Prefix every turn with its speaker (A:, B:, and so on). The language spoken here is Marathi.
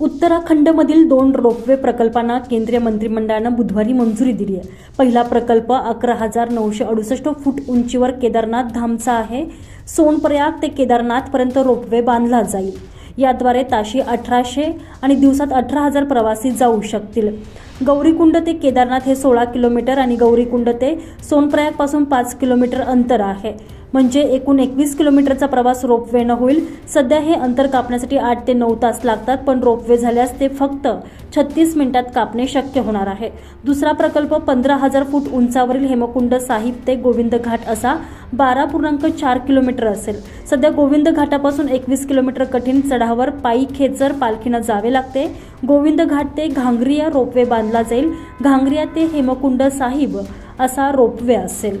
A: उत्तराखंडमधील दोन रोपवे प्रकल्पांना केंद्रीय मंत्रिमंडळानं बुधवारी मंजुरी दिली आहे. पहिला प्रकल्प अकरा हजार नऊशे अडुसष्ट फूट उंचीवर केदारनाथ धामचा आहे. सोनप्रयाग ते केदारनाथपर्यंत रोपवे बांधला जाईल. याद्वारे ताशी अठराशे आणि दिवसात अठरा हजार प्रवासी जाऊ शकतील. गौरीकुंड ते केदारनाथ हे सोळा किलोमीटर आणि गौरीकुंड ते सोनप्रयागपासून पाच किलोमीटर अंतर आहे. म्हणजे एकूण एकवीस किलोमीटरचा प्रवास रोपवेनं होईल. सध्या हे अंतर कापण्यासाठी आठ ते नऊ तास लागतात पण रोपवे झाल्यास ते फक्त छत्तीस मिनिटात कापणे शक्य होणार आहे. दुसरा प्रकल्प पंधरा हजार फूट उंचावरील हेमकुंड साहिब ते गोविंद घाट असा बारा पूर्णांक चार किलोमीटर असेल. सध्या गोविंद घाटापासून एकवीस किलोमीटर कठीण चढावर पायी खेचर पालखीनं जावे लागते. गोविंद घाट ते घांगरिया रोपवे बांधला जाईल. घांगरिया ते हेमकुंड साहिब असा रोपवे असेल.